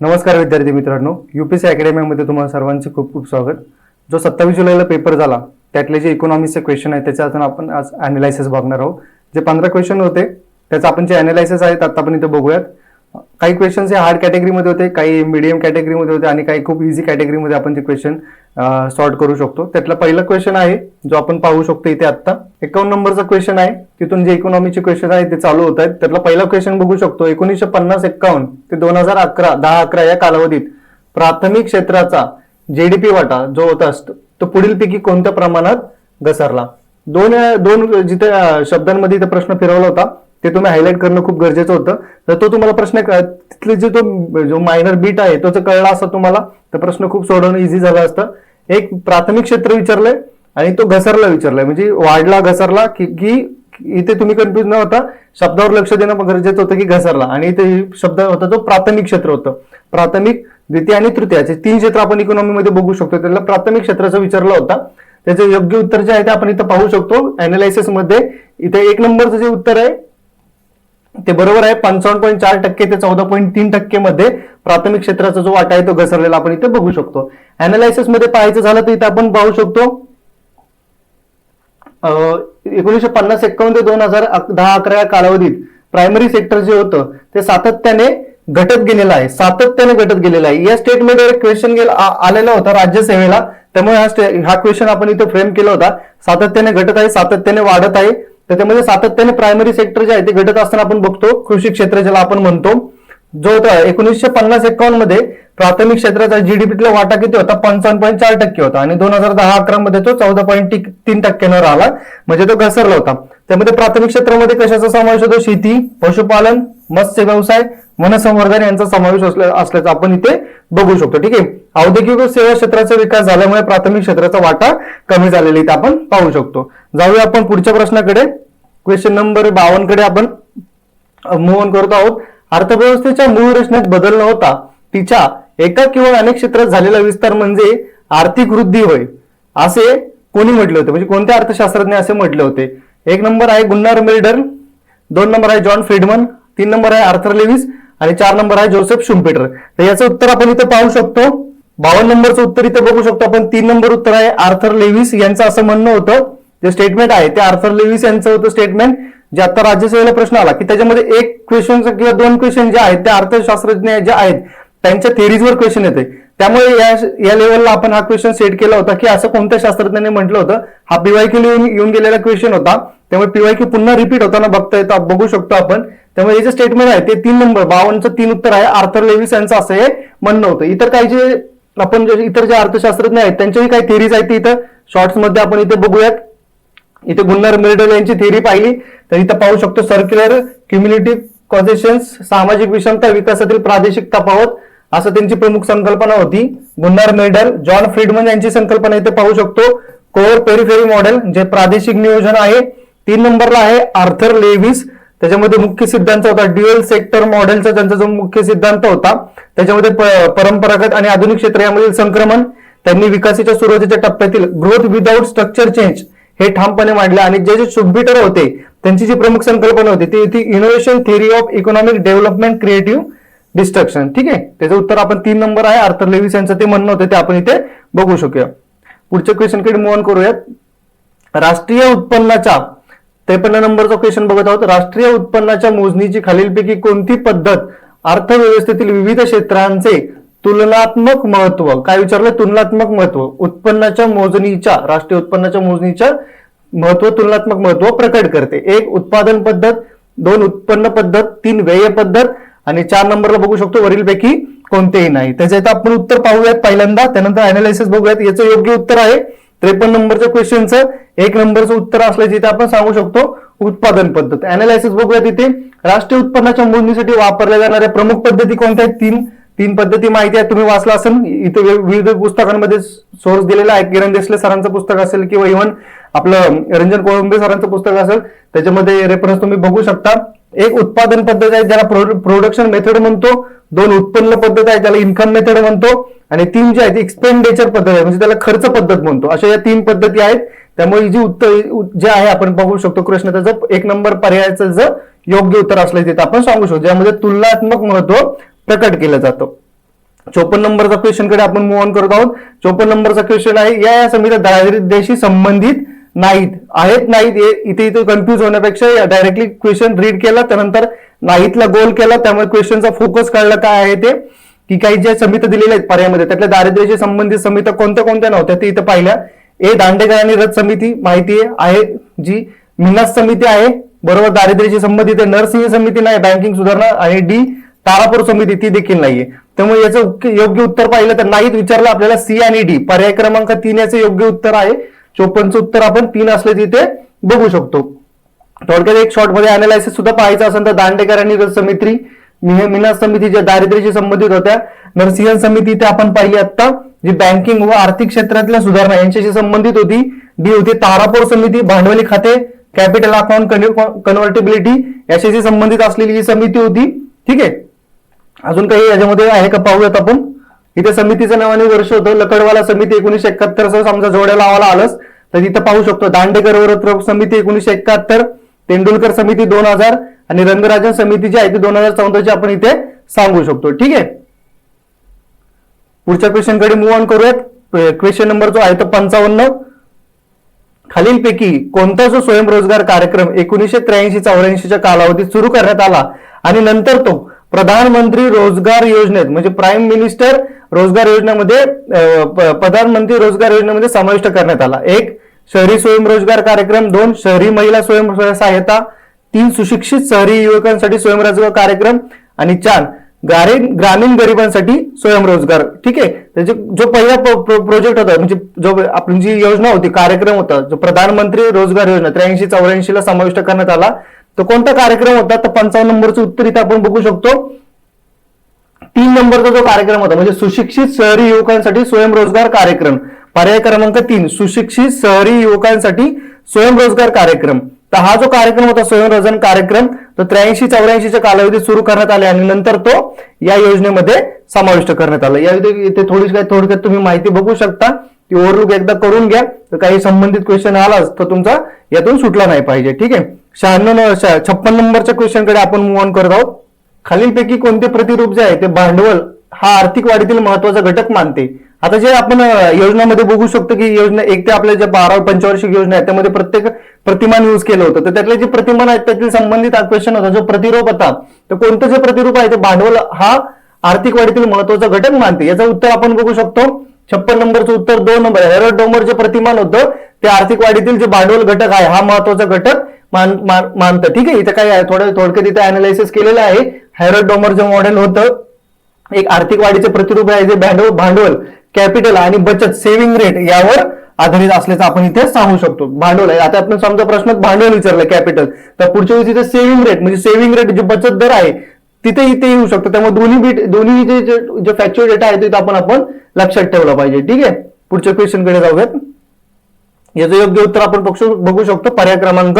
नमस्कार विद्यार्थी मित्रांनो युपीसी अकॅडमीमध्ये तुम्हाला सर्वांचे खूप खूप स्वागत. जो सत्तावीस जुलैला पेपर झाला त्यातले जे इकॉनॉमिक्सचे क्वेश्चन आहे त्याचे आपण आपण आज अनालायसिस बघणार आहोत. जे पंधरा क्वेश्चन होते त्याचं आपण जे अनालायसिस आहेत आता आपण इथे बघूयात. काही क्वेश्चन्स हे हार्ड कॅटेगरीमध्ये होते काही मिडियम कॅटेगरीमध्ये होते आणि काही खूप इझी कॅटेगरीमध्ये आपण ते क्वेश्चन सॉर्ट करू शकतो. त्यातला पहिला क्वेश्चन आहे जो आपण पाहू शकतो इथे आत्ता. एकावन्न नंबरचा क्वेश्चन आहे तिथून जे इकॉनॉमीचे क्वेश्चन आहे ते चालू होत आहेत. त्यातला पहिला क्वेश्चन बघू शकतो एकोणीसशे पन्नास एक्कावन्न ते दोन हजार अकरा दहा अकरा या कालावधीत प्राथमिक क्षेत्राचा जेडीपी वाटा जो होता असतो तो पुढीलपैकी कोणत्या प्रमाणात घसरला? दोन दोन जिथे शब्दांमध्ये इथे प्रश्न फिरवला होता. ते तुम्ही हायलाईट करणं खूप गरजेचं होतं. तर तो तुम्हाला प्रश्न क- तिथले जे तो जो मायनर बीट आहे तो जर कळला असता तुम्हाला तर प्रश्न खूप सोडवणं इझी झालं असतं. एक प्राथमिक क्षेत्र विचारलंय आणि तो घसरला विचारलाय. म्हणजे वाढला घसरला की की इथे तुम्ही कन्फ्युज न होता शब्दावर लक्ष देणं गरजेचं होतं की घसरला. आणि इथे शब्द होता तो प्राथमिक क्षेत्र होतं. प्राथमिक द्वितीय आणि तृतीयाचे तीन क्षेत्र आपण इकॉनॉमीमध्ये बघू शकतो. त्याला प्राथमिक क्षेत्राचा विचारला होता. त्याचं योग्य उत्तर जे आहे ते आपण इथं पाहू शकतो. अनालायसिसमध्ये इथे एक नंबरचं जे उत्तर आहे ते बरोबर आहे पंचावन्न पॉईंट चार टक्के ते चौदा पॉईंट तीन टक्के मध्ये प्राथमिक क्षेत्राचा जो वाटा आहे तो घसरलेला आपण इथे बघू शकतो. अनालायसिसमध्ये पाहायचं झालं तर इथे आपण पाहू शकतो एकोणीशे एकोणीसशे पन्नास एक्कावन्न ते दोन हजार दहा अकरा या कालावधीत प्रायमरी सेक्टर जे होतं ते सातत्याने घटत गेलेलं आहे. सातत्याने घटत गेलेलं आहे. या स्टेटमेंटवर एक क्वेश्चन आलेला होता राज्यसेवेला त्यामुळे हा हा क्वेश्चन आपण इथे फ्रेम केला होता. सातत्याने घटत आहे सातत्याने वाढत आहे. त्याच्यामध्ये सातत्याने प्रायमरी सेक्टर जे आहे ते घटत असताना आपण बघतो. कृषी क्षेत्र ज्याला आपण म्हणतो. जो होता एकोणीसशे पन्नास एकावन्नमध्ये प्राथमिक क्षेत्राचा जीडीपीतला वाटा किती होता? पंचावन्न पॉईंट चार टक्के होता. आणि दोन हजार दहा अकरा मध्ये तो चौदा पॉईंट तीन टक्क्यानं राहिला. म्हणजे तो घसरला होता. त्यामध्ये प्राथमिक क्षेत्रामध्ये कशाचा समावेश होतो? शेती पशुपालन मत्स्य व्यवसाय वनसंवर्धन यांचा समावेश असल्याचा असल्याचं आपण इथे बघू शकतो. ठीक आहे? औद्योगिक व सेवा क्षेत्राचा विकास झाल्यामुळे प्राथमिक क्षेत्राचा वाटा कमी झालेला इथे आपण पाहू शकतो. जाऊया आपण पुढच्या प्रश्नाकडे. क्वेश्चन नंबर बावनकडे कडे आपण मूव करत आहोत. अर्थव्यवस्थेच्या मूळ रचनेत बदल न होता तिच्या एका किंवा अनेक क्षेत्रात झालेला विस्तार म्हणजे आर्थिक वृद्धी होय. असे कोणी म्हटले होते? म्हणजे कोणत्या अर्थशास्त्रज्ञ असे म्हटले होते? एक नंबर आहे गुन्नार मिल्डर दोन नंबर आहे जॉन फ्रीडमन तीन नंबर आहे आर्थर लेविस आणि चार नंबर आहे जोसेफ शुम्पेटर. तर याचं उत्तर आपण इथे पाहू शकतो. बावन्न नंबरचं उत्तर इथं बघू शकतो आपण. तीन नंबर उत्तर आहे आर्थर लेविस. यांचं असं म्हणणं होतं जे स्टेटमेंट आहे ते आर्थर लेविस यांचं होतं स्टेटमेंट जे आता राज्यसभेला प्रश्न आला की त्याच्यामध्ये एक क्वेश्चन किंवा दोन क्वेश्चन जे आहेत ते अर्थशास्त्रज्ञ जे आहेत त्यांच्या थेरीजवर क्वेश्चन येते त्यामुळे या या लेवलला आपण हा क्वेश्चन सेट केला होता की असं कोणत्या शास्त्रज्ञांनी म्हटलं होतं? हा पीवायक्यू येऊन येऊन गेलेला क्वेश्चन होता. त्यामुळे पीवायक्यू पुन्हा रिपीट होताना बघता येतं बघू शकतो आपण. त्यामुळे हे जे स्टेटमेंट आहे ते तीन नंबर बावनचं तीन उत्तर आहे. आर्थर लेविस यांचं असं हे म्हणणं होतं. इतर काही जे आपण जे इतर जे अर्थशास्त्रज्ञ आहेत त्यांच्याही काही थेरीज आहेत इथं. शॉर्ट्समध्ये आपण इथे बघूयात. इथे गुन्नर मिर्डल यांची थेरी पाहिली. तर इथं पाहू शकतो सर्क्युलर कम्युनिटी कॉजेशन्स सामाजिक विषमता विकासातील प्रादेशिक तफावत असं त्यांची प्रमुख संकल्पना होती. गुन्नार मेडल जॉन फ्रीडमन यांची संकल्पना इथे पाहू शकतो. कोअर पेरिफेरी मॉडेल जे प्रादेशिक नियोजन आहे तीन नंबरला आहे आर्थर लेव्हिस. त्याच्यामध्ये मुख्य सिद्धांत होता ड्युअल सेक्टर मॉडेलचा त्यांचा जो मुख्य सिद्धांत होता त्याच्यामध्ये परंपरागत आणि आधुनिक क्षेत्र यामधील संक्रमण त्यांनी विकासाच्या सुरुवातीच्या टप्प्यातील ग्रोथ विदाऊट स्ट्रक्चर चेंज हे ठामपणे मांडलं. आणि जे जे शुभीटर होते त्यांची जी प्रमुख संकल्पना होती ती होती innovation theory of economic development creative destruction ठीक आहे? त्याचं उत्तर आपण तीन नंबर आहे. आर्थर लेविस यांचं ते म्हणणं होतं ते आपण इथे बघू शकूया. पुढच्या क्वेश्चनकडे मूव ऑन करूयात. राष्ट्रीय उत्पन्नाच्या त्रेपन्न नंबरचा क्वेश्चन बघत आहोत. राष्ट्रीय उत्पन्नाच्या मोजणीची खालीलपैकी कोणती पद्धत अर्थव्यवस्थेतील विविध क्षेत्रांचे तुलनात्मक महत्त्व? काय विचारलं? तुलनात्मक महत्त्व. उत्पन्नाच्या मोजणीच्या राष्ट्रीय उत्पन्नाच्या मोजणीच्या महत्त्व तुलनात्मक महत्त्व प्रकट करते. एक उत्पादन पद्धत. दोन उत्पन्न पद्धत. तीन व्यय पद्धत. आणि चार नंबरला बघू शकतो वरीलपैकी कोणतेही नाही. त्याचं आपण उत्तर पाहूयात पहिल्यांदा. त्यानंतर अनालिसिस बघूयात. याचं योग्य उत्तर आहे. त्रेपन्न नंबरच्या क्वेश्चनचं एक नंबरचं उत्तर असल्याचे इथे आपण सांगू शकतो उत्पादन पद्धत. अनालिसिस बघूया तिथे. राष्ट्रीय उत्पन्नाच्या मोजणीसाठी वापरल्या जाणाऱ्या प्रमुख पद्धती कोणत्या आहेत? तीन. तीन पद्धती माहिती आहे तुम्ही वाचला असेल. इथे विविध पुस्तकांमध्ये सोर्स दिलेला आहे. किरण देसले सरांचं पुस्तक असेल किंवा इव्हन आपलं रंजन कोळंबे सरांचं पुस्तक असेल त्याच्यामध्ये रेफरन्स तुम्ही बघू शकता. एक उत्पादन पद्धत आहे ज्याला प्रोडक्शन मेथड म्हणतो. दोन उत्पन्न पद्धत आहे त्याला इन्कम मेथड म्हणतो. आणि तीन जे आहेत एक्सपेंडिचर पद्धत आहे म्हणजे त्याला खर्च पद्धत म्हणतो. अशा या तीन पद्धती आहेत. त्यामुळे ही जी उत्तर जे आहे आपण बघू शकतो कृष्ण. त्याचं एक नंबर पर्यायाचं जर योग्य उत्तर असलं तिथं आपण सांगू शकतो. ज्यामध्ये तुलनात्मक महत्त्व प्रकट केलं जातं. चोपन्न नंबरचा क्वेश्चनकडे आपण मूव ऑन करत आहोत. चोपन्न नंबरचा क्वेश्चन आहे या या समित्या दारिद्र्याशी संबंधित नाहीत. आहेत नाहीत इथे इथे कन्फ्युज होण्यापेक्षा डायरेक्टली क्वेश्चन रीड केला त्यानंतर नाहीतला गोल केला त्यामुळे क्वेश्चनचा फोकस कळला काय आहे ते. की काही ज्या समित्या दिलेल्या आहेत पर्यायमध्ये त्यातल्या दारिद्र्याशी संबंधित समित्या कोणत्या कोणत्या नव्हत्या ते इथं पाहिल्या. ए दांडेकर आणि रथ समिती माहिती आहे जी मिनास समिती आहे बरोबर दारिद्र्याशी संबंधित आहे नरसिंह समिती नाही बँकिंग सुधारणा आणि डी तारापूर समिती ती देखील नाहीये. त्यामुळे याचं योग्य उत्तर पाहिलं तर नाहीत विचारलं आपल्याला सी आणि डी. पर्याय क्रमांक तीन याचं योग्य उत्तर आहे. चोपन्नचं उत्तर आपण तीन असले तिथे बघू शकतो. थोडक्यात एक शॉर्टमध्ये अनालायसिस सुद्धा पाहायचं असेल तर दांडेकर आणि रथ समिती मि- समिती ज्या दारिद्र्याशी संबंधित होत्या नरसिंह समिती इथे आपण पाहिली आता जी बँकिंग व आर्थिक क्षेत्रातल्या सुधारणा यांच्याशी संबंधित होती. डी होती तारापूर समिती भांडवली खाते कॅपिटल अकाउंट कन्व्हर्टेबिलिटी याच्याशी संबंधित असलेली ही समिती होती. ठीक आहे? अजून काही याच्यामध्ये आहे का पाहूयात आपण? इथे समितीचं नावाने वर्ष होतं. लकडवाला समिती एकोणीशे एकाहत्तर समजा जोड्या लावायला आलंच. तर इथं पाहू शकतो. दांडेकर समिती एकोणीशे एकाहत्तर तेंडुलकर समिती दोन हजार आणि रंगराजन समिती जी आहे ती दोन हजार चौदाची आपण इथे सांगू शकतो. ठीक आहे? पुढच्या क्वेश्चनकडे मूव ऑन करूयात. क्वेश्चन नंबर जो आहे तो पंचावन्न. खालीलपैकी कोणता जो स्वयंरोजगार कार्यक्रम एकोणीशे त्र्याऐंशी चौऱ्याऐंशीच्या कालावधीत सुरू करण्यात आला? आणि नंतर तो प्रधानमंत्री रोजगार योजनेत म्हणजे प्राईम मिनिस्टर रोजगार योजनेमध्ये प्रधानमंत्री रोजगार योजनेमध्ये समाविष्ट करण्यात आला. एक शहरी स्वयंरोजगार कार्यक्रम. दोन शहरी महिला स्वयं सहायता तीन सुशिक्षित शहरी युवकांसाठी स्वयंरोजगार कार्यक्रम आणि चार गारे ग्रामीण गरिबांसाठी स्वयंरोजगार. ठीक आहे? त्याचे जो पहिला प्रोजेक्ट होता म्हणजे जो आपली जी योजना होती कार्यक्रम होता जो प्रधानमंत्री रोजगार योजना त्र्याऐंशी चौऱ्याऐंशी ला समाविष्ट करण्यात आला तो कोणता कार्यक्रम होता? तर पंचावन्न नंबरचं उत्तर इथे आपण बघू शकतो. तीन नंबरचा जो कार्यक्रम होता म्हणजे सुशिक्षित शहरी युवकांसाठी स्वयंरोजगार कार्यक्रम. पर्याय क्रमांक तीन सुशिक्षित शहरी युवकांसाठी स्वयंरोजगार कार्यक्रम. तर हा जो कार्यक्रम होता स्वयंरोजन कार्यक्रम तो त्र्याऐंशी चौऱ्याऐंशीच्या कालावधीत सुरू करण्यात आले आणि नंतर तो या योजनेमध्ये समाविष्ट करण्यात आला. या इथे थोडीशी काय थोडक्यात तुम्ही माहिती बघू शकता ती ओव्हरलुक एकदा करून घ्या. तर काही संबंधित क्वेश्चन आलाच तर तुमचा यातून सुटला नाही पाहिजे ठीक आहे? शहाण्णव छप्पन नंबरच्या क्वेश्चनकडे आपण मूव ऑन करत आहोत. खालीलपैकी कोणते प्रतिरूप जे आहे ते भांडवल हा आर्थिक वाढीतील महत्त्वाचा घटक मानते. आता जे आपण योजनामध्ये बघू शकतो की योजना एक ते आपल्या ज्या बारा पंचवार्षिक योजना आहेत त्यामध्ये प्रत्येक प्रतिमान युज केलं होतं. तर त्यातले जे प्रतिमान आहेत त्यातील संबंधित क्वेश्चन होता जो प्रतिरूप होता. तर कोणतं जे प्रतिरूप आहे ते भांडवल हा आर्थिक वाढीतील महत्त्वाचा घटक मानते. याचं उत्तर आपण बघू शकतो. छप्पन नंबरचं उत्तर दोन नंबर हेरड डोंबर जे प्रतिमान होतं ते आर्थिक वाढीतील जे भांडवल घटक आहे हा महत्त्वाचा घटक मान मानतं. ठीक आहे? इथं काय आहे थोडं थोडक्यात इथे अनालिसिस केलेलं आहे. हेरड डोमर जे मॉडेल होतं. एक आर्थिक वाढीचे प्रतिरूप आहे जे भांडवल भांडवल कॅपिटल आणि बचत सेव्हिंग रेट यावर आधारित असल्याचं आपण इथे सांगू शकतो. भांडवल आहे. आता आपण समजा प्रश्नात भांडवल विचारलं कॅपिटल. तर पुढच्या वेळी तिथे सेव्हिंग रेट म्हणजे सेव्हिंग रेट जे बचत दर आहे तिथे इथे येऊ शकतो. त्यामुळे दोन्ही बीट दोन्ही जे जे- फॅक्च्युअल डेटा आहे तिथे आपण आपण लक्षात ठेवला पाहिजे. ठीक आहे? पुढच्या क्वेश्चनकडे जाऊयात. याचं योग्य उत्तर आपण बघू शकतो. पर्याय क्रमांक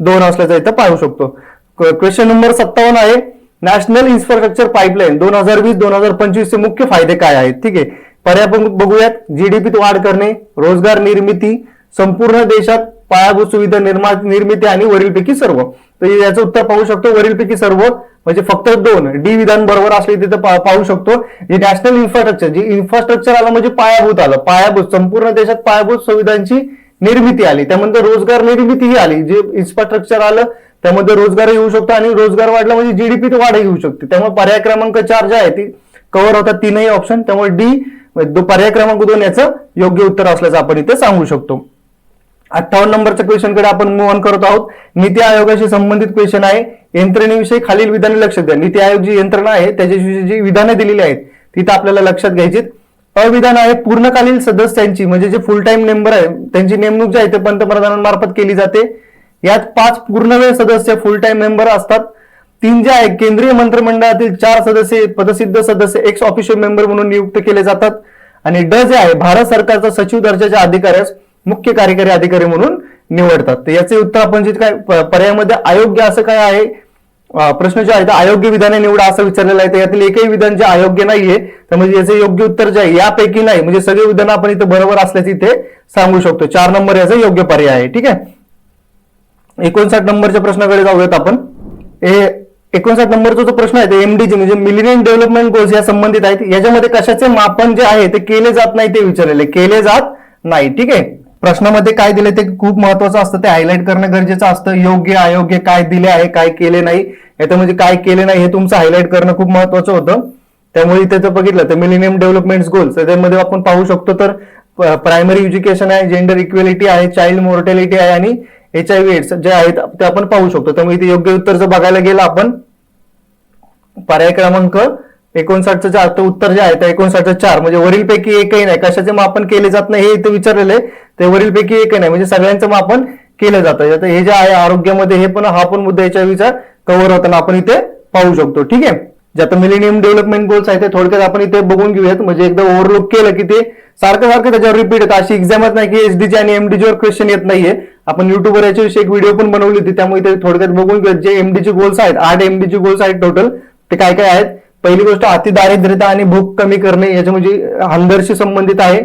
दोन असल्याचं इथं पाहू शकतो. क्वेश्चन नंबर सत्तावन्न आहे. नॅशनल इन्फ्रास्ट्रक्चर पाईपलाईन दोन हजार वीस दोन हजार पंचवीस चे मुख्य फायदे काय आहेत? ठीक आहे. पर्याय बघूयात. जीडीपीत वाढ करणे रोजगार निर्मिती संपूर्ण देशात पायाभूत सुविधा निर्माण निर्मिती आणि वरीलपैकी सर्व. तर याचं उत्तर पाहू शकतो. वरीलपैकी सर्व म्हणजे फक्त दोन. डी विधान बरोबर असले तिथे पाहू शकतो. जे नॅशनल इन्फ्रास्ट्रक्चर जे इन्फ्रास्ट्रक्चर आलं म्हणजे पायाभूत आलं. पायाभूत संपूर्ण देशात पायाभूत सुविधांची निर्मिती आली. त्यानंतर रोजगार निर्मितीही आली. जे इन्फ्रास्ट्रक्चर आलं त्यामध्ये रोजगार येऊ शकतो आणि रोजगार वाढला म्हणजे जीडीपी वाढ येऊ शकते. त्यामुळे पर्याय क्रमांक चार जे आहे ती कव्हर होतात तीनही ऑप्शन त्यामुळे डी पर्याय क्रमांक दोन याचं योग्य उत्तर असल्याचं आपण इथे सांगू शकतो. अठ्ठावन्न नंबरच्या क्वेश्चनकडे आपण मूव ऑन करत आहोत. नीती आयोगाशी संबंधित क्वेश्चन आहे. यंत्रणेविषयी खालील विधाने लक्षात द्या. नीती आयोग जी यंत्रणा आहे त्याच्याविषयी जी विधाने दिलेली आहेत तिथं आपल्याला लक्षात घ्यायची अविधान आहे पूर्णकालीन सदस्यांची म्हणजे जे फुल टाइम मेंबर आहे त्यांची नेमणूक जी आहे ते पंतप्रधानांमार्फत केली जाते. यात पाच पूर्णवेळ सदस्य फुल टाइम मेंबर असतात. तीन जे आहे केंद्रीय मंत्रिमंडळातील चार सदस्य पदसिद्ध सदस्य एक्स ऑफिशियल मेंबर म्हणून नियुक्त केले जातात. आणि ड जे आहे भारत सरकारचा सचिव दर्जाच्या अधिकाऱ्यास मुख्य कार्यकारी अधिकारी म्हणून निवडतात. तर याचे उत्तर आपण जे काय पर्यायामध्ये अयोग्य असं काय आहे? प्रश्न जे आहे तर अयोग्य विधाने निवडा असं विचारलेलं आहे. तर यातील एकही विधान जे अयोग्य नाहीये तर म्हणजे याचे योग्य उत्तर जे आहे यापैकी नाही. म्हणजे सगळे विधान आपण इथे बरोबर असल्याचे इथे सांगू शकतो. चार नंबर याचा योग्य पर्याय आहे. ठीक आहे? एकोणसाठ नंबरच्या प्रश्नाकडे जाऊयात आपण. हे एकोणसाठ नंबरचा जो प्रश्न आहे ते एमडीजी म्हणजे मिलिनियम डेव्हलपमेंट गोल्स या संबंधित आहेत. याच्यामध्ये कशाचे मापन जे आहे ते केले जात नाही ते विचारलेले. केले जात नाही ठीक आहे? प्रश्नामध्ये काय दिले ते खूप महत्वाचं असतं. ते हायलाईट करणं गरजेचं असतं. योग्य अयोग्य काय दिले आहे काय केले नाही. याचं म्हणजे काय केले नाही हे तुमचं हायलाईट करणं खूप महत्वाचं होतं. त्यामुळे इथे जर बघितलं तर मिलिनियम डेव्हलपमेंट गोल्स त्यामध्ये आपण पाहू शकतो तर प्रायमरी एज्युकेशन आहे जेंडर इक्वेलिटी आहे चाइल्ड मोर्टॅलिटी आहे आणि एच आय व्ही एड्स जे आहेत ते आपण पाहू शकतो. त्यामुळे इथे योग्य उत्तर जर बघायला गेलं आपण पर्याय क्रमांक एकोणसाठचं जे आता उत्तर जे आहे ते एकोणसाठचं चार. म्हणजे वरीलपैकी एकही नाही. कशाचे मापन केले जात नाही हे इथे विचारलेलं आहे. ते वरीलपैकी एकही नाही. म्हणजे सगळ्यांचं मापन केलं जातं. आता हे जे आहे आरोग्यामध्ये हे पण हा पण मुद्दा याच्या विचार कव्हर होताना आपण इथे पाहू शकतो. ठीक आहे? जे आता मिलेनियम डेव्हलपमेंट गोल्स आहे ते थोडक्यात आपण इथे बघून घेऊयात. म्हणजे एकदा ओव्हरलुक केलं की ते सारखं सारखं त्याच्यावर रिपीट येतं अशी एक्झामच नाही की एसडीजी आणि एमडीजीवर क्वेश्चन येत नाहीये. आपण युट्यूबवर याच्याविषयी एक व्हिडिओ पण बनवली होती त्यामुळे ते थोडक्यात बघून घेऊ जे एमडीचे गोल्स आहेत आठ एमडीचे गोल्स आहेत टोटल ते काय काय आहेत? पहिली गोष्ट अति दारिद्र्यता आणि भूक कमी करणे याच्या म्हणजे हंगरशी संबंधित आहे.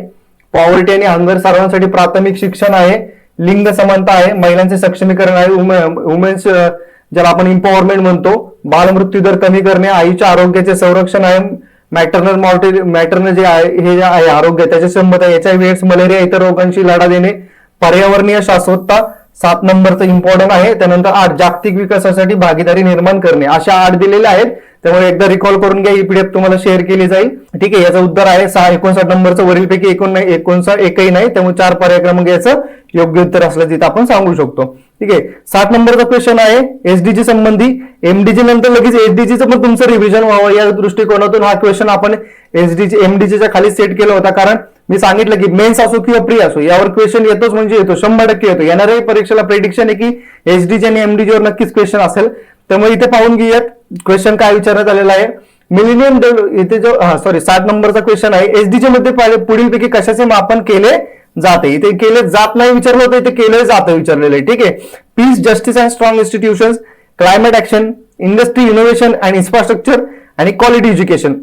पॉवर्टी आणि हंगर सर्वांसाठी प्राथमिक शिक्षण आहे. लिंग समानता आहे. महिलांचे सक्षमीकरण आहे. वुमेन्स ज्याला आपण इम्पॉवरमेंट म्हणतो बालमृत्यू दर कमी करणे आईच्या आरोग्याचे संरक्षण आहे. मॅटर्नल मॉर्टे मॅटर्नल जे आहे हे जे आहे आरोग्य त्याच्या संबंध आहे. एच एड्स मलेरिया इतर रोगांशी लढा देणे पर्यावरणीय शाश्वतता सात नंबरचं इम्पॉर्टंट आहे. त्यानंतर आठ जागतिक विकासासाठी भागीदारी निर्माण करणे. अशा आठ दिलेल्या आहेत. त्यामुळे एकदा रिकॉल करून घ्या. ही पीडीएफ तुम्हाला शेअर केली जाईल. ठीक आहे याचं उत्तर आहे. सहा एकोणसाठ नंबरचं वरीलपैकी एकोण नाही एकोणसाठ एकही नाही. त्यामुळे चार पर्याय क्रमांक याचं योग्य उत्तर असलं तिथं आपण सांगू शकतो. ठीक आहे? सात नंबरचा क्वेश्चन आहे एसडीजी संबंधी. एमडीजी नंतर लगेच एसडीजीचं पण तुमचं रिव्हिजन व्हावं. या दृष्टिकोनातून हा क्वेश्चन आपण एसडीजी एमडीजीच्या खाली सेट केला होता. कारण मी सांगितलं की मेन्स असो किंवा प्री असो यावर क्वेश्चन येतोच म्हणजे येतो. शंभर टक्के येतो. येणाऱ्या परीक्षेला प्रेडिक्शन आहे की एसडीजी आणि एमडीजीवर नक्कीच क्वेश्चन असेल. त्यामुळे इथे पाहून घेऊयात. क्वेश्चन काय विचारण्यात आलेला आहे? मिलिनियम इथे जो हा सॉरी सात नंबरचा क्वेश्चन आहे. एसडीजी मध्ये पुढीलपैकी कशाचे मापन केले? जाते. इथे केले जात नाही विचारलं होतं इथे केलं जातं विचारलेलं आहे. ठीक आहे? Peace justice and strong institution climate action industry innovation and infrastructure आणि क्वालिटी एज्युकेशन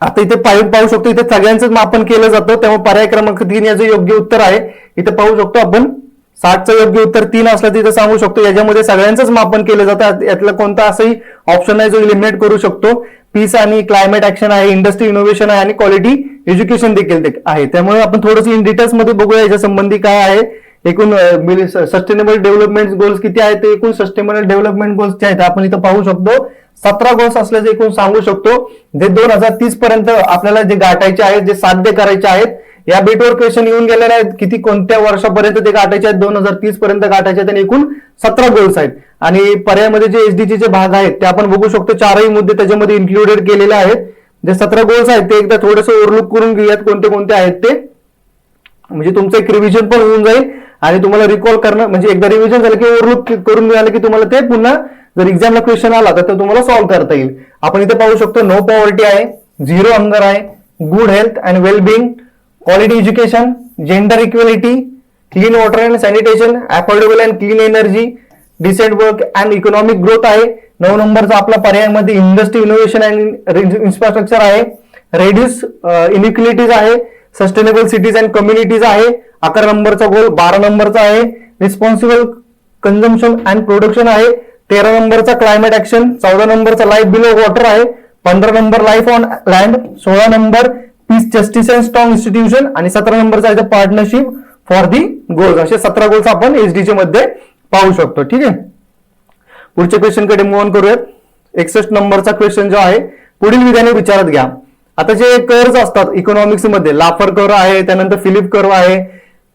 आता इथे पाहू पाहू शकतो इथे सगळ्यांचं मापन केलं जातं. त्यामुळे पर्याय क्रमांक तीन याचं योग्य उत्तर आहे. इथे पाहू शकतो आपण. साठचं योग्य उत्तर तीन असलं तिथे सांगू शकतो. याच्यामध्ये सगळ्यांचंच मापन केलं जातं. यातलं कोणता असंही ऑप्शन आहे जो इलिमिनेट करू शकतो. पीस आणि क्लायमेट ऍक्शन आहे इंडस्ट्री इनोव्हेशन आहे आणि क्वालिटी एज्युकेशन देखील ते आहे. त्यामुळे आपण थोडंसं इन डिटेल्समध्ये बघूया याच्या संबंधी काय आहे. एकूण सस्टेनेबल डेव्हलपमेंट गोल्स किती आहेत ते एकूण सस्टेनेबल डेव्हलपमेंट गोल्स जे आहेत आपण इथं पाहू शकतो. सतरा गोल्स असल्याचे एकूण सांगू शकतो. जे दोन हजार तीस पर्यंत आपल्याला जे गाठायचे आहेत जे साध्य करायचे आहेत या बेटवर क्वेश्चन येऊन गेलेले आहेत. किती कोणत्या वर्षापर्यंत ते गाठायचे आहेत दोन हजार तीस पर्यंत गाठायचे आहेत आणि एकूण सतरा गोल्स आहेत. आणि पर्यायामध्ये जे एसडीजीचे भाग आहेत ते आपण बघू शकतो. चारही मुद्दे त्याच्यामध्ये इन्क्लुडेड केलेले आहेत. जे सतरा गोल्स आहेत ते एकदा थोडस ओव्हरलुक करून घेऊयात कोणते कोणते आहेत ते. म्हणजे तुमचं एक रिव्हिजन पण होऊन जाईल आणि तुम्हाला रिकॉल करणं म्हणजे एकदा रिव्हिजन झालं की ओव्हरलुक करून मिळालं की तुम्हाला ते पुन्हा जर एक्झामला क्वेश्चन आला तर तुम्हाला सॉल्व्ह करता येईल. आपण इथे पाहू शकतो नो पॉवर्टी आहे झिरो हंगर आहे good health and wellbeing quality education gender equality clean water and sanitation affordable and clean energy decent work and economic growth आहे. नऊ नंबरचा आपला पर्यायामध्ये इंडस्ट्री इनोव्हेशन अँड इन्फ्रास्ट्रक्चर आहे. रेड्यूस इनिक्विलिटीज आहे. Sustainable cities and communities आहे. अकरा नंबरचा गोल बारा नंबरचा आहे. रिस्पॉन्सिबल कन्झम्पन अँड प्रोडक्शन आहे. तेरा नंबरचा क्लायमेट ऍक्शन चौदा नंबरचा लाईफ बिलो वॉटर आहे. पंधरा नंबर लाईफ ऑन लँड सोळा number peace justice and strong institution आणि सतरा नंबरचा आहे पार्टनरशिप फॉर दी गोल्स असे सतरा गोल्स आपण एसडीचे मध्ये पाहू शकतो ठीक आहे? पुढच्या क्वेश्चनकडे मूव ऑन करूयात. एकसष्ट नंबरचा क्वेश्चन जो आहे पुढील विधाने विचारात घ्या. आता जे कर्ज असतात इकॉनॉमिक्समध्ये लाफर कर आहे त्यानंतर फिलिप कर आहे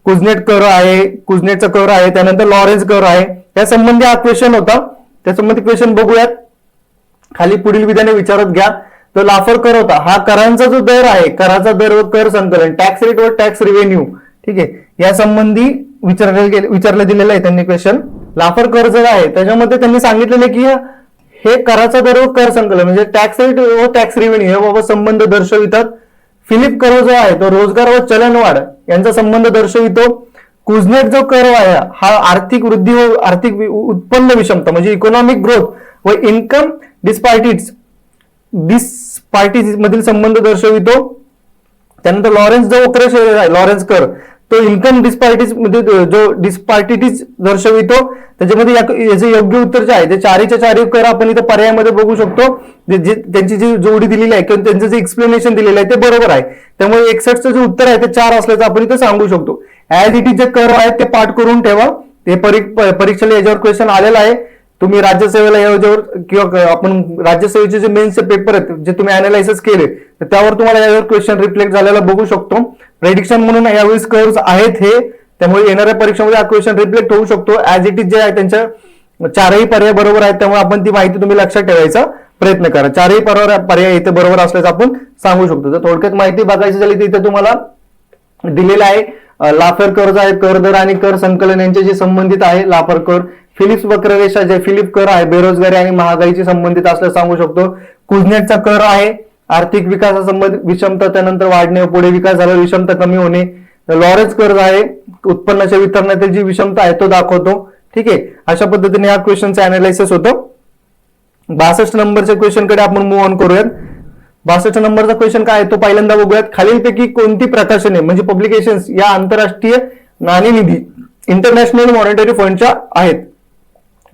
कुझनेट कर आहे कुझनेटचा कर आहे त्यानंतर लॉरेन्स कर आहे. त्या संबंधी हा क्वेश्चन होता. त्या संबंधी क्वेश्चन बघूयात. खाली पुढील विधाने विचारत घ्या. तो लाफर कर होता. हा करांचा जो दर आहे कराचा दर व कर संकलन टॅक्स रेट व टॅक्स रेव्हेन्यू ठीक आहे? या संबंधी विचारले गेले विचारलं दिलेलं आहे त्यांनी क्वेश्चन लाफर कर जो आहे त्याच्यामध्ये त्यांनी सांगितलेलं की हे कराचा दर व कर संकलन म्हणजे टॅक्स रेट व टॅक्स रिव्हेन्यू हे बाबा संबंध दर्शवितात. फिलिप कर जो आहे तो रोजगार व चलनवाढ यांचा संबंध दर्शवितो. कुझनेट जो कर आहे हा आर्थिक वृद्धी व आर्थिक उत्पन्न विषमता म्हणजे इकॉनॉमिक ग्रोथ व इन्कम डिस्पार्टीज डिस्पार्टीज मधील संबंध दर्शवितो. त्यानंतर लॉरेन्स जो वक्र आहे लॉरेन्स कर तो इन्कम डिस्पार्टीजमध्ये जो डिस्पार्टिटीज दर्शवितो त्याच्यामध्ये याचे योग्य उत्तर जे आहे ते चारीच्या चारी कर आपण इथं पर्यायामध्ये बघू शकतो. जे- त्यांची जी जोडी दिलेली आहे किंवा त्यांचं जे एक्सप्लेनेशन दिलेलं आहे ते बरोबर आहे. त्यामुळे एकसष्टचं जे उत्तर आहे ते चार असल्याचं आपण इथे सांगू शकतो. ऍज इट इज जे कर आहेत ते पाठ करून ठेवा. ते परीक्षेला याच्यावर क्वेश्चन आलेला आहे. तुम्ही राज्यसेवेला याच्यावर किंवा आपण राज्यसेवेचे जे मेन्सचे पेपर आहेत जे तुम्ही अनालायसिस केले तर त्यावर तुम्हाला यावर क्वेश्चन रिफ्लेक्ट झालेला बघू शकतो. प्रेडिक्शन म्हणून यावेळेस कर्व्स आहेत हे. त्यामुळे येणाऱ्या परीक्षेमध्ये हा क्वेश्चन रिफ्लेक्ट होऊ शकतो. ऍज इट इज जे आहे त्यांच्या चारही पर्याय बरोबर आहेत त्यामुळे आपण ती माहिती तुम्ही लक्षात ठेवायचा प्रयत्न करा. चारही पर्याय पर्याय इथे बरोबर असल्याचं आपण सांगू शकतो. तर थोडक्यात माहिती बघायची झाली तर इथे तुम्हाला दिलेलं आहे लाफर कर्ज आहे कर दर आणि कर संकलन यांचे जे संबंधित आहे लाफर कर फिलिप्स वक्ररेषा जे फिलिप कर आहे बेरोजगारी आणि महागाईशी संबंधित असल्याचं सांगू शकतो कुझनेटचा कर आहे आर्थिक विकासासंबंध विषमता त्यानंतर वाढणे पुढे विकास झाला विषमता कमी होणे. लॉरेन्स कर्ज आहे उत्पन्नाच्या वितरणातील जी विषमता आहे तो दाखवतो. ठीक आहे? अशा पद्धतीने या क्वेश्चनचं अनालिसिस होतं. बासष्ट नंबरच्या क्वेश्चनकडे आपण मूव्ह ऑन करूयात. बासष्ट नंबरचा क्वेश्चन काय आहे? तो पहिल्यांदा बघूयात. खालीलपैकी कोणती प्रकाशने म्हणजे पब्लिकेशन या आंतरराष्ट्रीय नाणेनिधी इंटरनॅशनल मॉनिटरी फंडच्या आहेत?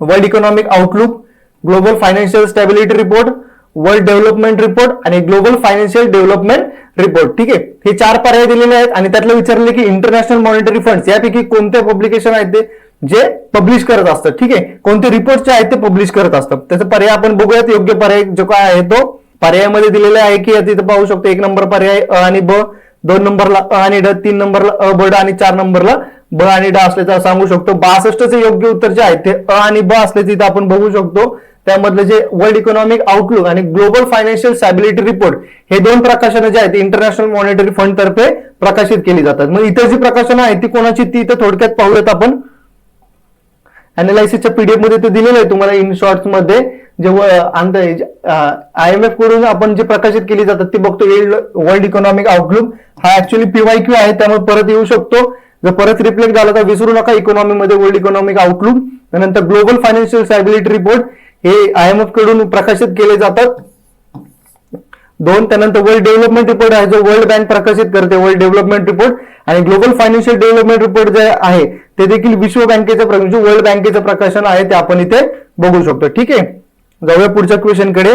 World economic outlook global financial stability report world development report आणि ग्लोबल फायनान्शियल डेव्हलपमेंट रिपोर्ट ठीक आहे? हे चार पर्याय दिलेले आहेत आणि त्यातलं विचारले की इंटरनॅशनल मॉनिटरी फंड यापैकी कोणते पब्लिकेशन आहेत ते जे पब्लिश करत असतात? ठीक आहे? कोणते रिपोर्ट जे आहेत ते पब्लिश करत असतात? त्याचा पर्याय आपण बघूयात. योग्य पर्याय जो काय आहे तो पर्यायामध्ये दिलेला आहे की तिथे पाहू शकतो. एक नंबर पर्याय अ आणि ब दोन नंबरला अ आणि ड तीन नंबरला अ बड आणि चार नंबरला ब आणि ड असल्याचं सांगू शकतो. बासष्टचे योग्य उत्तर जे आहे ते अ आणि ब असल्याचं इथं आपण बघू शकतो. त्यामधलं जे वर्ल्ड इकॉनॉमिक आउटलुक आणि ग्लोबल फायनान्शियल स्टॅबिलिटी रिपोर्ट हे दोन प्रकाशनं जे आहेत इंटरनॅशनल मॉनिटरी फंड तर्फे प्रकाशित केली जातात. मग इतर जी प्रकाशनं आहेत ती कोणाची ती इथं थोडक्यात पाहूयात आपण. अनालायसिसच्या पीडीएफमध्ये ते दिलेलं आहे तुम्हाला इन शॉर्ट्समध्ये. जेव्हा आय एम एफकडून आपण जे प्रकाशित केली जातात ती बघतो वर्ल्ड इकॉनॉमिक आउटलुक हा ऍक्च्युली पीवायक्यू आहे त्यामुळे परत येऊ शकतो. जर परत रिफ्लेक्ट झाला तर विसरू नका इकॉनॉमीमध्ये वर्ल्ड इकॉनॉमिक आउटलुक त्यानंतर ग्लोबल फायनान्शियल स्टॅबिलिटी रिपोर्ट हे आय एम एफकडून प्रकाशित केले जातात. दोन त्यानंतर वर्ल्ड डेव्हलपमेंट रिपोर्ट आहे जो वर्ल्ड बँक प्रकाशित करते वर्ल्ड डेव्हलपमेंट रिपोर्ट आणि ग्लोबल फायनान्शियल डेव्हलपमेंट रिपोर्ट जे आहे ते देखील विश्व बँकेचं वर्ल्ड बँकेचं प्रकाशन आहे ते आपण इथे बघू शकतो. ठीक आहे? जाऊया पुढच्या क्वेश्चनकडे.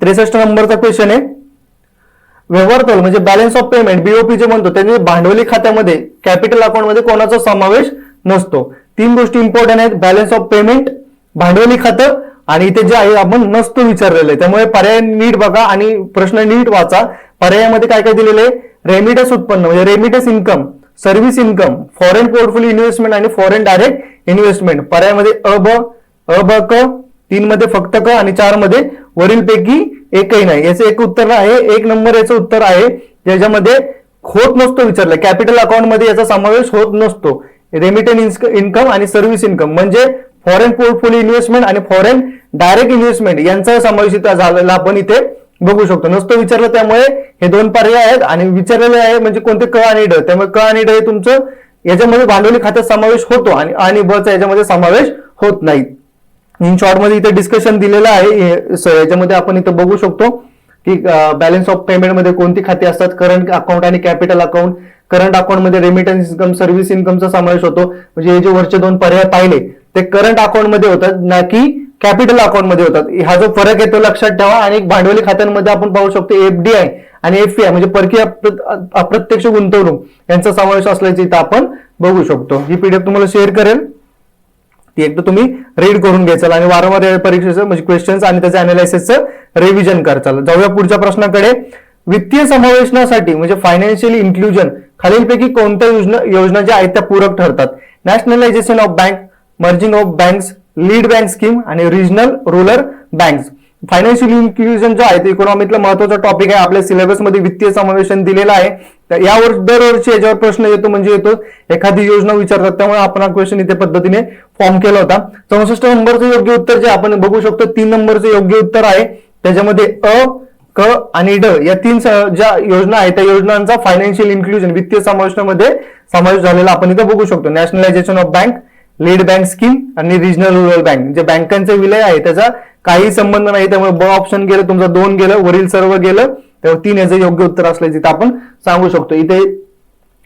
त्रेसष्ट नंबरचा क्वेश्चन आहे. व्यवहार तोल म्हणजे बॅलन्स ऑफ पेमेंट बीओपी जे म्हणतो त्याचे भांडवली खात्यामध्ये कॅपिटल अकाउंटमध्ये कोणाचा समावेश नसतो. तीन गोष्टी इम्पॉर्टंट आहेत. बॅलन्स ऑफ पेमेंट भांडवली खातं आणि इथे जे आहे आपण नसतो विचारलेलं आहे. त्यामुळे पर्याय नीट बघा आणि प्रश्न नीट वाचा. पर्यायामध्ये काय काय दिलेलं आहे? रेमिटन्स उत्पन्न म्हणजे remittance income service income foreign portfolio investment आणि फॉरेन डायरेक्ट इन्व्हेस्टमेंट पर्यायामध्ये अ ब अ ब क तीन मध्ये फक्त क आणि चारमध्ये वरीलपैकी एकही नाही. याचं एक उत्तर आहे एक नंबर याचं उत्तर आहे ज्याच्यामध्ये होत नसतो विचारलं. कॅपिटल अकाउंटमध्ये याचा समावेश होत नसतो. रेमिटन इन्कम आणि सर्व्हिस इन्कम म्हणजे फॉरेन पोर्टफोलिओ इन्व्हेस्टमेंट आणि फॉरेन डायरेक्ट इन्व्हेस्टमेंट यांचा समावेश झालेला आपण इथे बघू शकतो. नसतो विचारलं त्यामुळे हे दोन पर्याय आहेत आणि विचारलेले आहे म्हणजे कोणते क आणि ड. त्यामुळे क आणि ड हे तुमचं याच्यामध्ये भांडवली खात्यात समावेश होतो आणि आणि ब चा याच्यामध्ये समावेश होत नाही. इन शॉर्टमध्ये इथे डिस्कशन दिलेलं आहे. याच्यामध्ये आपण इथं बघू शकतो की बॅलन्स ऑफ पेमेंटमध्ये कोणती खाती असतात? करंट अकाउंट आणि कॅपिटल अकाउंट करंट अकाउंटमध्ये रेमिटन्स इन्कम सर्व्हिस इन्कमचा समावेश होतो. म्हणजे हे जे वरचे दोन पर्याय पाहिले ते करंट अकाउंटमध्ये होतात ना की कॅपिटल अकाउंटमध्ये होतात. हा जो फरक आहे तो लक्षात ठेवा. आणि भांडवली खात्यांमध्ये आपण पाहू शकतो एफडीआय आणि एफपीआय म्हणजे परकीय अप्रत्यक्ष गुंतवणूक यांचा समावेश असल्याचे इथं आपण बघू शकतो. ही पीडीएफ तुम्हाला शेअर करेल. ती एकदा तुम्ही रीड करून घ्याल आणि वारंवार या परीक्षेचं म्हणजे क्वेश्चन्स आणि त्याचं अनालिसिसचं रिव्हिजन करचाल जाऊया पुढच्या प्रश्नाकडे. वित्तीय समावेशनासाठी म्हणजे फायनान्शियल इन्क्लुजन खालीलपैकी कोणत्या योजना योजना ज्या आहेत त्या पूरक ठरतात? Nationalisation of bank merging of banks lead bank scheme आणि regional rural banks financial inclusion जो आहे ते इकॉनॉमीतला महत्त्वाचा टॉपिक आहे. आपल्या सिलेबसमध्ये वित्तीय समावेशन दिलेलं आहे. तर यावर दरवर्षी याच्यावर प्रश्न येतो म्हणजे येतो. एखादी योजना विचारतात त्यामुळे आपण हा क्वेश्चन इथे पद्धतीने फॉर्म केला होता. चौसष्ट नंबरचं योग्य उत्तर जे आपण बघू शकतो तीन नंबरचं योग्य उत्तर आहे. त्याच्यामध्ये अ क आणि ड या तीन ज्या योजना आहेत त्या योजनांचा फायनान्शियल इन्क्लुजन वित्तीय समावेशनामध्ये समावेश झालेला आपण इथं बघू शकतो. Nationalisation of bank lead bank scheme आणि रिजनल रुरल बँक जे बँकांचे विलय आहे त्याचा काही संबंध नाही त्यामुळे ब ऑप्शन गेलं तुमचं दोन गेलं वरील सर्व गेलं. त्यामुळे तीन याचं योग्य उत्तर असल्याचे इथं आपण सांगू शकतो. इथे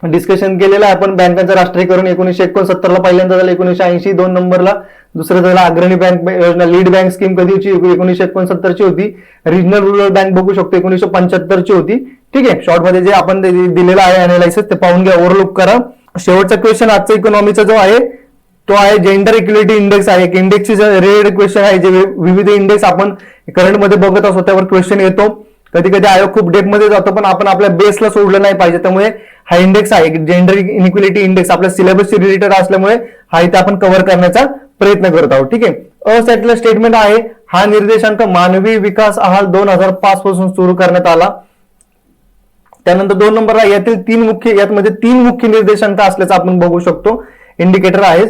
डिस्कशन केलेलं आहे आपण बँकांचं राष्ट्रीयकरण एकोणीशे एकोणसत्तर ला पहिल्यांदा झालं एकोणीशे ऐंशी दोन नंबरला. दुसरं झालं अग्रणी बँक योजना लीड बँक स्कीम कधी होती? एकोणीशे एकोणसत्तर ची होती. रिजनल रुरल बँक बघू शकतो एकोणीशे पंच्याहत्तर ची होती. ठीक आहे शॉर्टमध्ये जे आपण दिलेलं आहे अनालायसिस ते पाहून घ्या ओव्हरलुक करा. शेवटचा क्वेश्चन आजचा इकॉनॉमीचा जो आहे तो आहे जेंडर इक्विलिटी इंडेक्स आहे. एक इंडेक्सची रेड क्वेश्चन आहे जे विविध इंडेक्स आपण करंटमध्ये बघत असतो त्यावर क्वेश्चन येतो. कधी कधी आयोग खूप डेपमध्ये जातो पण आपण आपल्या बेसला सोडलं नाही पाहिजे. त्यामुळे हा इंडेक्स आहे. जेंडर इनिक्विलिटी इंडेक्स आपल्या सिलेबसशी रिलेटेड असल्यामुळे हा इथे आपण कव्हर करण्याचा प्रयत्न करत आहोत. ठीक आहे? असॅटल स्टेटमेंट आहे. हा निर्देशांक मानवी विकास अहवाल दोन हजार पाच पासून सुरू करण्यात आला. त्यानंतर दोन नंबरला यातील तीन मुख्य यात मध्ये तीन मुख्य निर्देशांक असल्याचं आपण बघू शकतो. इंडिकेटर आहे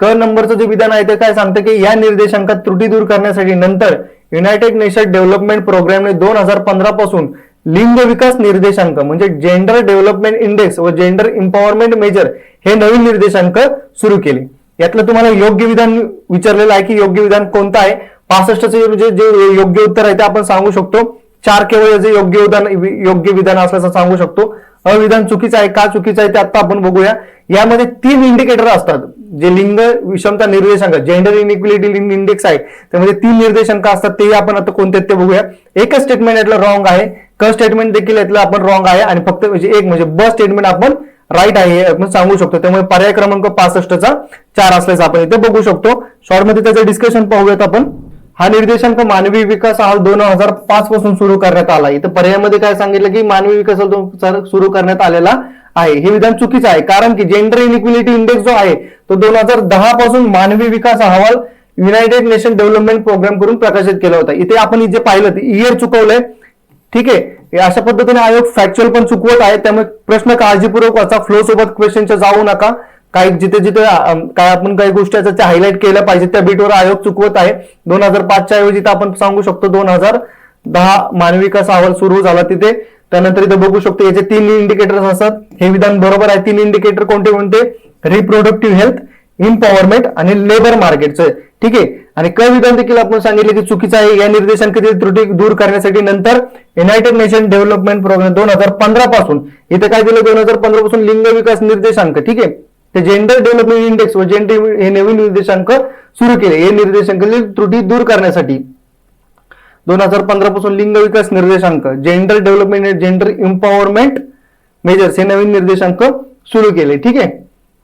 क नंबरचं जे विधान आहे ते काय सांगतं की या निर्देशांकात त्रुटी दूर करण्यासाठी नंतर युनायटेड नेशन डेव्हलपमेंट प्रोग्रामने दोन हजार पंधरा पासून लिंग विकास निर्देशांक म्हणजे जेंडर डेव्हलपमेंट इंडेक्स व जेंडर इम्पॉवरमेंट मेजर हे नवीन निर्देशांक सुरू केले. यातलं तुम्हाला योग्य विधान विचारलेलं आहे की योग्य विधान कोणतं आहे? पासष्टचे म्हणजे जे योग्य उत्तर आहे ते आपण सांगू शकतो. चार केवळ याचे योग्य विधान योग्य विधान असल्याचं सांगू शकतो. अविधान चुकीचं आहे का चुकीचं आहे ते आता आपण बघूया. यामध्ये तीन इंडिकेटर असतात. जे लिंग विषमता निर्देशांक जेंडर इनइक्विलिटी लिंग इंडेक्स आहे त्यामध्ये तीन निर्देशांक असतात तेही आपण आता कोणते ते बघूया. एकच स्टेटमेंट यातलं रॉंग आहे क स्टेटमेंट देखील यातलं आपण रॉंग आहे आणि फक्त म्हणजे एक म्हणजे ब स्टेटमेंट आपण राईट आहे हे आपण सांगू शकतो. त्यामुळे पर्याय क्रमांक पासष्टचा चार असल्याचं आपण इथे बघू शकतो. शॉर्टमध्ये त्याचं डिस्कशन पाहूयात आपण. हा निर्देशांक मानवी विकास हा दोन हजार पाच पासून सुरू करण्यात आला. इथं पर्यायामध्ये काय सांगितलं की मानवी विकास सुरू करण्यात आलेला आहे. हे विधान चुकीचं आहे. कारण की जेंडर इनिक्विलिटी इंडेक्स जो आहे तो दोन हजार दहा पासून मानवी विकास अहवाल युनायटेड नेशन डेव्हलपमेंट प्रोग्राम करून प्रकाशित केला होता. इथे आपण जे पाहिलं ते इयर चुकवलंय. ठीक आहे? अशा पद्धतीने आयोग फॅक्च्युअल पण चुकवत आहे. त्यामुळे प्रश्न काळजीपूर्वक वाचा. फ्लो सोबत क्वेश्चनच्या जाऊ नका. काही जिथे जिथे काय आपण काही गोष्टी आहेत हायलाईट केल्या पाहिजे त्या बीटवर आयोग चुकवत आहे. दोन हजार पाचच्या ऐवजी तर आपण सांगू शकतो दोन हजार दहा मानवी विकास अहवाल सुरू झाला तिथे. त्यानंतर इथं बघू शकतो याचे तीन इंडिकेटर्स असतात. हे विधान बरोबर आहे. तीन इंडिकेटर कोणते कोणते रिप्रोडक्टिव्ह हेल्थ इम्पॉवरमेंट आणि लेबर मार्केटचं ठीक आहे? आणि क विधान देखील आपण सांगितले की चुकीचं आहे. या निर्देशांकातील त्रुटी दूर करण्यासाठी नंतर युनायटेड नेशन डेव्हलपमेंट प्रोग्राम दोन हजार पंधरा पासून इथे काय दिलं? दोन हजार पंधरा पासून लिंग विकास निर्देशांक. ठीक आहे? ते जेंडर डेव्हलपमेंट इंडेक्स व जेंडर हे नवीन निर्देशांक सुरू केले. हे निर्देशांकातील त्रुटी दूर करण्यासाठी दोन हजार पंधरा पासून लिंग विकास निर्देशांक gender development gender empowerment measures हे नवीन निर्देशांक सुरू केले. ठीक आहे?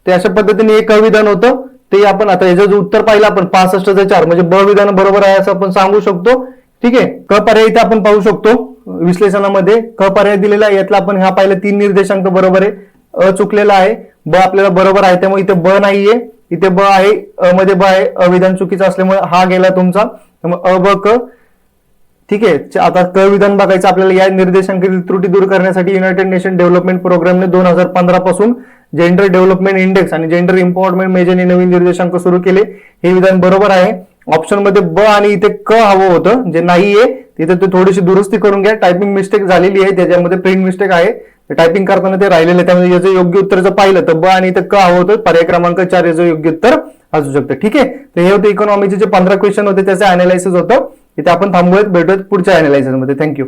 ते अशा पद्धतीने एक विधान होतं. ते आपण आता याचं जे उत्तर पाहिलं आपण पासष्ट चार म्हणजे ब विधान बरोबर आहे असं आपण सांगू शकतो. ठीक आहे? क पर्याय इथे आपण पाहू शकतो. विश्लेषणामध्ये क पर्याय दिलेला आहे यातला आपण हा पाहिलं तीन निर्देशांक बरोबर आहे. अ चुकलेला आहे. ब आपल्याला बरोबर आहे त्यामुळे इथे ब नाहीये. इथे ब आहे अ मध्ये ब आहे अविधान चुकीचं असल्यामुळे हा गेला तुमचा. त्यामुळे अ ब क. ठीक आहे. आता क विधान बघायचं आपल्याला या निर्देशांकातील त्रुटी दूर करण्यासाठी युनायटेड नेशन डेव्हलपमेंट प्रोग्रामने दोन हजार पंधरा पासून जेंडर डेव्हलपमेंट इंडेक्स आणि जेंडर इम्पॉवरमेंट मेजरने नवीन निर्देशांक सुरू केले. हे विधान बरोबर आहे. ऑप्शनमध्ये ब आणि इथे क हवं होतं जे नाहीये तिथे ते थोडीशी दुरुस्ती करून घ्या. टायपिंग मिस्टेक झालेली आहे त्याच्यामध्ये प्रिंट मिस्टेक आहे. टायपिंग करताना ते राहिलेलं आहे त्यामुळे याचं योग्य उत्तर जर पाहिलं तर ब आणि इथं क हवं होतं. पर्याय क्रमांक चार याचं योग्य उत्तर असू शकतं. ठीक आहे? तर हे होते इकॉनॉमीचे जे पंधरा क्वेश्चन होते त्याचं अनालायसिस होतं. इथे आपण थांबूयात. भेटूयात पुढच्या अनालिसिसमध्ये. थँक्यू